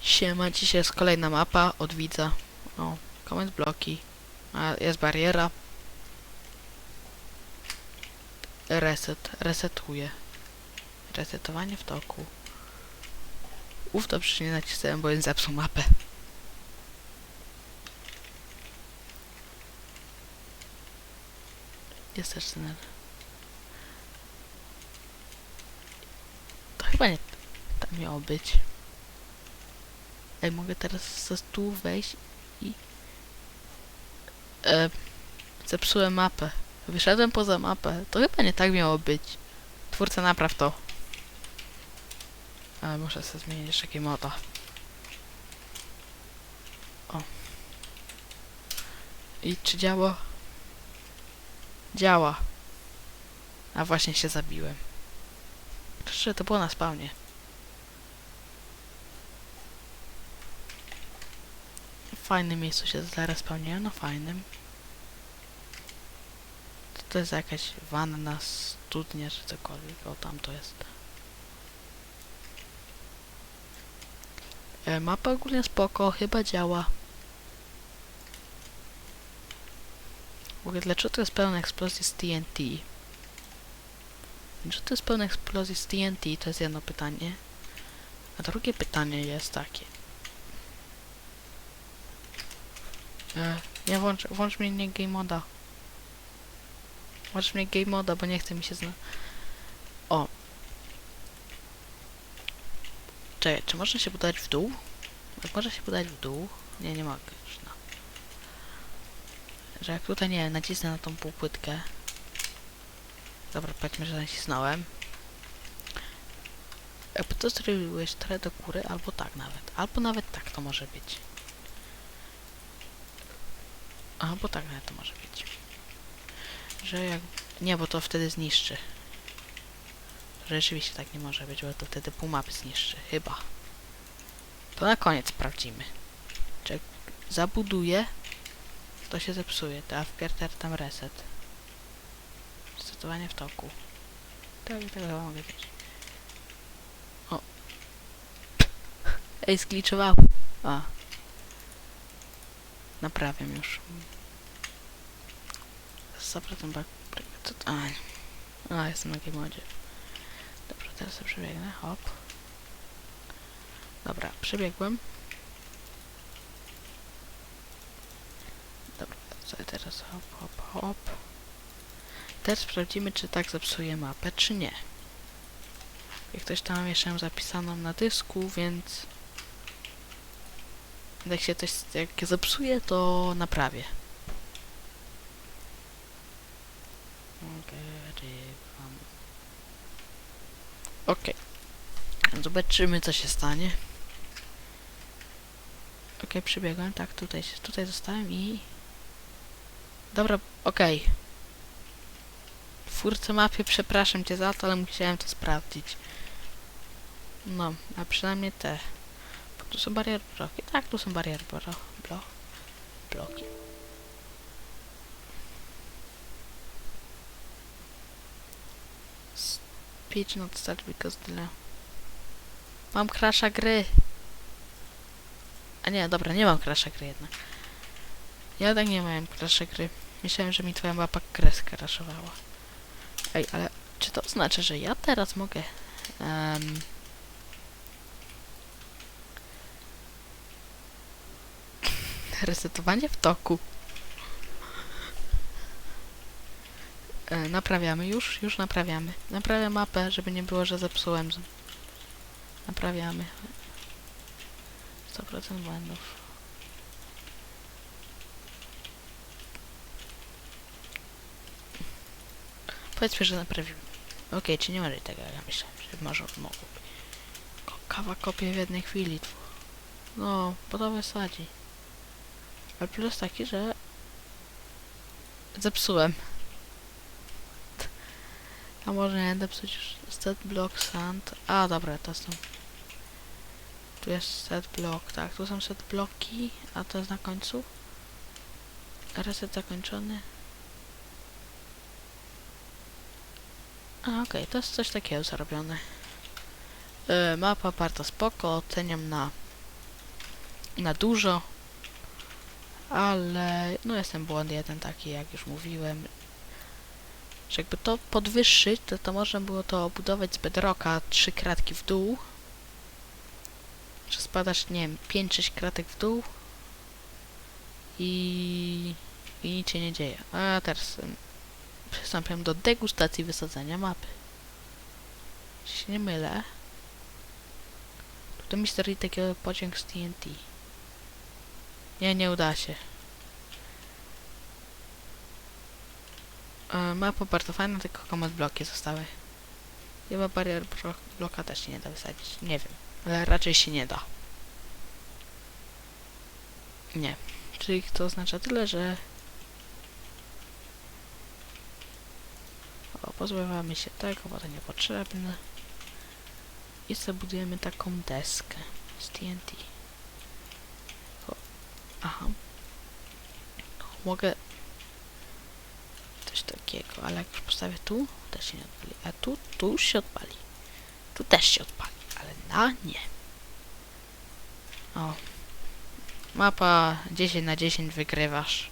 Siema, dzisiaj jest kolejna mapa od widza. O, comment bloki. A, jest bariera. Reset, resetuje. Resetowanie w toku. Uf, dobrze nie nacisnąłem, bo jest zepsuł mapę. Jest też ten... To chyba nie tam miało być. Ej, mogę teraz tu wejść i... E, zepsułem mapę. Wyszedłem poza mapę. To chyba nie tak miało być. Twórca, napraw to. Ale muszę sobie zmienić jeszcze moda. O. I czy działa? Działa. A właśnie się zabiłem. Przecież to było na spawnie. Fajnym miejscu się zaraz spełniłem, no fajnym. To, to jest jakaś wanna, studnia czy cokolwiek, o tam to jest. E, mapa ogólnie spoko, chyba działa. W ogóle dlaczego to jest pełna eksplozji z TNT? Czy to jest pełna eksplozji z TNT? To jest jedno pytanie. A drugie pytanie jest takie. E, nie, włącz, włącz mnie nie game moda. Włącz mnie game moda, bo nie chce mi się zna... O. Czekaj, czy można się podać w dół? Jak można się podać w dół? Nie, nie mogę już, no. Że jak tutaj, nie nacisnę na tą półpłytkę. Dobra, powiedzmy, że nacisnąłem. Jakby to zrobiłeś trochę do góry, albo tak nawet. Albo nawet tak to może być. Albo tak nawet to może być. Że jak... Nie, bo to wtedy zniszczy. Rzeczywiście tak nie może być, bo to wtedy pół mapy zniszczy. Chyba. To na koniec sprawdzimy. Czy jak zabuduję, to się zepsuje. To a tam reset. Resetowanie w toku. Tak, tak chyba mogę wiedzieć. O. Ej, skliczował. A. Naprawiam już. 100% back... Co to? A, a, jestem na game modzie. Dobra, teraz sobie przebiegnę. Hop. Dobra, przebiegłem. Dobra, co teraz? Hop, hop, hop. Teraz sprawdzimy, czy tak zepsuje mapę, czy nie. Jak ktoś tam mam zapisaną na dysku, więc... Jak się coś jak zepsuje, to naprawię. Nagrywam. Okej. Zobaczymy, co się stanie. Okej, przybiegłem, tak, tutaj, się- tutaj zostałem i... Dobra, okej. Twórco mapy, przepraszam cię za to, ale musiałem to sprawdzić. No, a przynajmniej te. Tu są bariery bloki. Tak, tu są bariery blo, blo, bloki. Speech not start because delay. Mam crasha gry. A nie, dobra, nie mam crasha gry jednak. Ja tak nie miałem crasha gry. Myślałem, że mi twoja mapa grę skraszowała. Ej, ale czy to oznacza, że ja teraz mogę... em, resetowanie w toku. E, naprawiamy już, już naprawiamy. Naprawiam mapę, żeby nie było, że zepsułem. Naprawiamy. 100% błędów. Powiedzmy, że naprawiłem. Okej, czy nie może tego, ja myślałem, że może mogło Kawa kopie w jednej chwili. No, bo to wysadzi. Ale plus taki, że zepsułem. A może nie będę psuć już set block sand. A dobra, to są. Tu jest set block, tak, tu są set bloki, a to jest na końcu. Reset zakończony. A okej, to jest coś takiego zrobione. Yy, mapa bardzo spoko, oceniam na na dużo. Ale no jest ten błąd jeden taki, jak już mówiłem. Że jakby to podwyższyć, to, to można było to obudować z bedrocka trzy kratki w dół. Że spadasz, nie wiem, 5-6 kratek w dół. I, I nic się nie dzieje. A teraz przystąpiam do degustacji wysadzenia mapy. Jeśli się nie mylę. To Mister takiego pociąg z TNT. Nie, nie uda się. E, mapa bardzo fajna, tylko komand bloki zostały. Chyba barier bloka też się nie da wysadzić. Nie wiem, ale raczej się nie da. Nie. Czyli to oznacza tyle, że... O, pozbywamy się tego, bo to niepotrzebne. I zabudujemy taką deskę z TNT. Aha. Mogę coś takiego, ale jak już postawię tu, też się nie odpali. A tu, tu się odpali. Tu też się odpali, ale na nie. O. Mapa 10 na 10 wygrywasz.